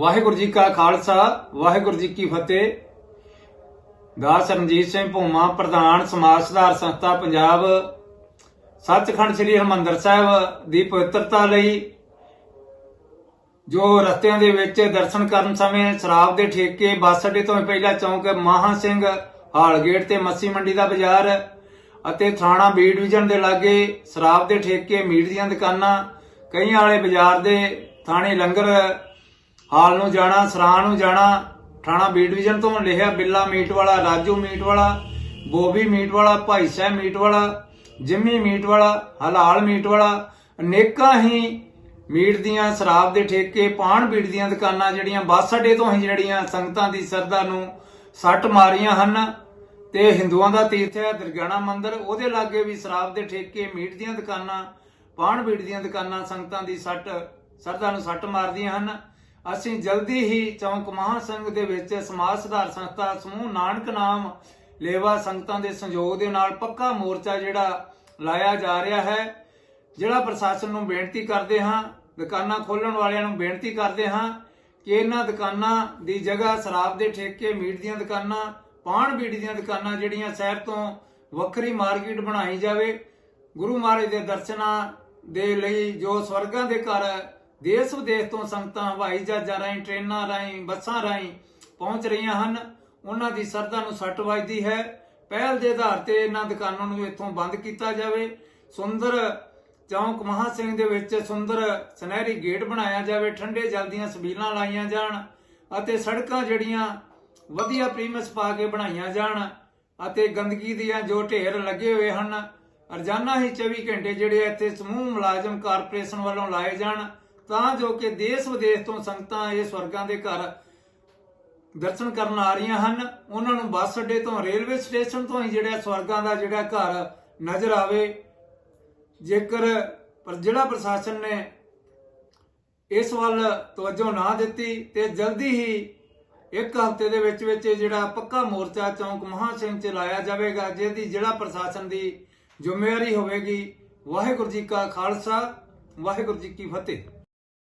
ਵਾਹਿਗੁਰੂ ਜੀ ਕਾ ਖਾਲਸਾ, ਵਾਹਿਗੁਰੂ ਜੀ ਕੀ ਫਤਿਹ। ਦਾਸ ਰਣਜੀਤ ਸਿੰਘ ਭੂਮਾ, ਪ੍ਰਧਾਨ ਸਮਾਜ ਸੁਧਾਰ ਸੰਸਥਾ ਪੰਜਾਬ, ਸੱਚਖੰਡ ਸ੍ਰੀ ਹਰਮੰਦਰ ਸਾਹਿਬ ਦੀ ਪਵਿੱਤਰਤਾ ਲਈ ਜੋ ਰਸਤਿਆਂ ਦੇ ਵਿੱਚ ਦਰਸ਼ਨ ਕਰਨ ਸਮੇਂ ਸ਼ਰਾਬ ਦੇ ਠੇਕੇ, ਬੱਸ ਅੱਡੇ ਤੋਂ ਪਹਿਲਾ ਚੌਂਕ ਮਹਾ ਸਿੰਘ, ਹਾਲਗੇਟ ਤੇ ਮੱਸੀ ਮੰਡੀ ਦਾ ਬਾਜ਼ਾਰ ਅਤੇ ਥਾਣਾ ਬੀ ਡਿਵੀਜ਼ਨ ਦੇ ਲਾਗੇ ਸ਼ਰਾਬ ਦੇ ਠੇਕੇ, ਮੀਟ ਦੀਆਂ ਦੁਕਾਨਾਂ, ਕਈਆਂ ਵਾਲੇ ਬਾਜ਼ਾਰ ਦੇ ਥਾਣੇ ਲੰਗਰ ਹਾਲ ਨੂੰ ਜਾਣਾ, ਸਰਾਂ ਨੂੰ ਜਾਣਾ ਥਾਣਾ ਬੀ ਡਿਵੀਜ਼ਨ ਤੋਂ ਲਿਖਿਆ ਬਿੱਲਾ ਮੀਟ ਵਾਲਾ, ਰਾਜੂ ਮੀਟ ਵਾਲਾ ਬੋਬੀ ਮੀਟ ਵਾਲਾ, ਭਾਈ ਸਾਹਿਬ ਮੀਟ ਵਾਲਾ, ਜਿੰਮੀ ਮੀਟ ਵਾਲਾ, ਹਲਾਲ ਮੀਟ ਵਾਲਾ, ਅਨੇਕਾਂ ਹੀ ਮੀਟ ਦੀਆਂ ਸ਼ਰਾਬ ਦੇ ਠੇਕੇ, ਪਾਣ ਬੀੜ ਦੀਆਂ ਦੁਕਾਨਾਂ ਜਿਹੜੀਆਂ ਬੱਸ ਅੱਡੇ ਤੋਂ ਹੀ ਜਿਹੜੀਆਂ ਸੰਗਤਾਂ ਦੀ ਸਰਦਾ ਨੂੰ ਸੱਟ ਮਾਰੀਆਂ ਹਨ ਤੇ ਹਿੰਦੂਆਂ ਦਾ ਤੀਰਥ ਹੈ ਦਰਗਾਣਾ ਮੰਦਿਰ, ਉਹਦੇ ਲਾਗੇ ਵੀ ਸ਼ਰਾਬ ਦੇ ਠੇਕੇ, ਮੀਟ ਦੀਆਂ ਦੁਕਾਨਾਂ, ਪਾਣ ਬੀੜ ਦੀਆਂ ਦੁਕਾਨਾਂ ਸੰਗਤਾਂ ਦੀ ਸੱਟ ਸਰਦਾ ਨੂੰ ਸੱਟ ਮਾਰਦੀਆਂ ਹਨ। ਅਸੀਂ ਜਲਦੀ ਹੀ ਚੌਂਕ ਮਹਾ ਸੰਘ ਦੇ ਵਿੱਚ ਸਮਾਜ ਸੁਧਾਰ ਸੰਸਥਾ ਸਮੂਹ ਨਾਨਕ ਨਾਮ ਲੇਵਾ ਸੰਗਤਾਂ ਦੇ ਸੰਯੋਗ ਦੇ ਨਾਲ ਪੱਕਾ ਮੋਰਚਾ ਜਿਹੜਾ ਲਾਇਆ ਜਾ ਰਿਹਾ ਹੈ, ਜਿਹੜਾ ਪ੍ਰਸ਼ਾਸਨ ਨੂੰ ਬੇਨਤੀ ਕਰਦੇ ਹਾਂ, ਦੁਕਾਨਾਂ ਖੋਲਣ ਵਾਲਿਆਂ ਨੂੰ ਬੇਨਤੀ ਕਰਦੇ ਹਾਂ ਕਿ ਇਹਨਾਂ ਦੁਕਾਨਾਂ ਦੀ ਜਗ੍ਹਾ ਸ਼ਰਾਬ ਦੇ ਠੇਕੇ, ਮੀਟ ਦੀਆਂ ਦੁਕਾਨਾਂ, ਪਾਣ ਬੀੜੀ ਦੀਆਂ ਦੁਕਾਨਾਂ ਜਿਹੜੀਆਂ ਸ਼ਹਿਰ ਤੋਂ ਵੱਖਰੀ ਮਾਰਕੀਟ ਬਣਾਈ ਜਾਵੇ। ਗੁਰੂ ਮਹਾਰਾਜ ਦੇ ਦਰਸ਼ਨਾਂ ਦੇ ਲਈ ਜੋ ਸਵਰਗਾਂ ਦੇ ਘਰ ਦੇਸ਼ ਵਿਦੇਸ਼ ਤੋਂ ਸੰਗਤਾਂ ਹਵਾਈ ਜਹਾਜ਼ਾਂ ਰਾਹੀਂ, ਟ੍ਰੇਨਾਂ ਰਾਹੀਂ, ਬੱਸਾਂ ਰਾਹੀਂ ਪਹੁੰਚ ਰਹੀਆਂ ਹਨ, ਉਹਨਾਂ ਦੀ ਸਰਦਾ ਨੂੰ ਸੱਟ ਵੱਜਦੀ ਹੈ। ਪਹਿਲ ਦੇ ਆਧਾਰ ਤੇ ਇਹਨਾਂ ਦੁਕਾਨਾਂ ਨੂੰ ਇੱਥੋਂ ਬੰਦ ਕੀਤਾ ਜਾਵੇ। ਸੁੰਦਰ ਚੌਂਕ ਮਹਾ ਸਿੰਘ ਦੇ ਵਿੱਚ ਸੁੰਦਰ ਸੁਨਹਿਰੀ ਗੇਟ ਬਣਾਇਆ ਜਾਵੇ। ਠੰਡੇ ਜਲ ਦੀਆਂ ਸਬੀਲਾਂ ਲਾਈਆਂ ਜਾਣ ਅਤੇ ਸੜਕਾਂ ਜਿਹੜੀਆਂ ਵਧੀਆ ਪ੍ਰੀਮਸ ਪਾ ਕੇ ਬਣਾਈਆਂ ਜਾਣ ਅਤੇ ਗੰਦਗੀ ਦੀਆਂ ਜੋ ਢੇਰ ਲੱਗੇ ਹੋਏ ਹਨ, ਰੋਜ਼ਾਨਾ ਹੀ 24 ਘੰਟੇ ਜਿਹੜੇ ਇੱਥੇ ਸਮੂਹ ਮੁਲਾਜ਼ਮ ਕਾਰਪੋਰੇਸ਼ਨ ਵੱਲੋਂ ਲਾਏ ਜਾਣ। ਤਾਂ ਜੋ ਕਿ ਦੇਸ਼ ਵਿਦੇਸ਼ ਤੋਂ ਸੰਗਤਾਂ ਇਹ ਸਵਰਗਾਂ ਦੇ ਘਰ ਦਰਸ਼ਨ ਕਰਨ ਆ ਰਹੀਆਂ ਹਨ, ਉਹਨਾਂ ਨੂੰ ਬੱਸ ਅੱਡੇ ਤੋਂ ਰੇਲਵੇ ਸਟੇਸ਼ਨ ਤੋਂ ਹੀ ਜਿਹੜਾ ਸਵਰਗਾਂ ਦਾ ਜਿਹੜਾ ਘਰ ਨਜ਼ਰ ਆਵੇ। ਜੇਕਰ ਪਰ ਜਿਹੜਾ ਪ੍ਰਸ਼ਾਸਨ ਨੇ ਇਸ ਵੱਲ ਤਵੱਜੋ ਨਾ ਦਿੱਤੀ, ਤੇ ਜਲਦੀ ਹੀ ਇੱਕ ਹਫ਼ਤੇ ਦੇ ਵਿੱਚ ਵਿੱਚ ਜਿਹੜਾ ਪੱਕਾ ਮੋਰਚਾ ਚੌਂਕ ਮਹਾ ਸਿੰਘ ਚ ਲਾਇਆ ਜਾਵੇਗਾ, ਜਿਹਦੀ ਜ਼ਿਲ੍ਹਾ ਪ੍ਰਸ਼ਾਸਨ ਦੀ ਜ਼ਿੰਮੇਵਾਰੀ ਹੋਵੇਗੀ। ਵਾਹਿਗੁਰੂ ਜੀ ਕਾ ਖਾਲਸਾ, ਵਾਹਿਗੁਰੂ ਜੀ ਕੀ ਫਤਿਹ।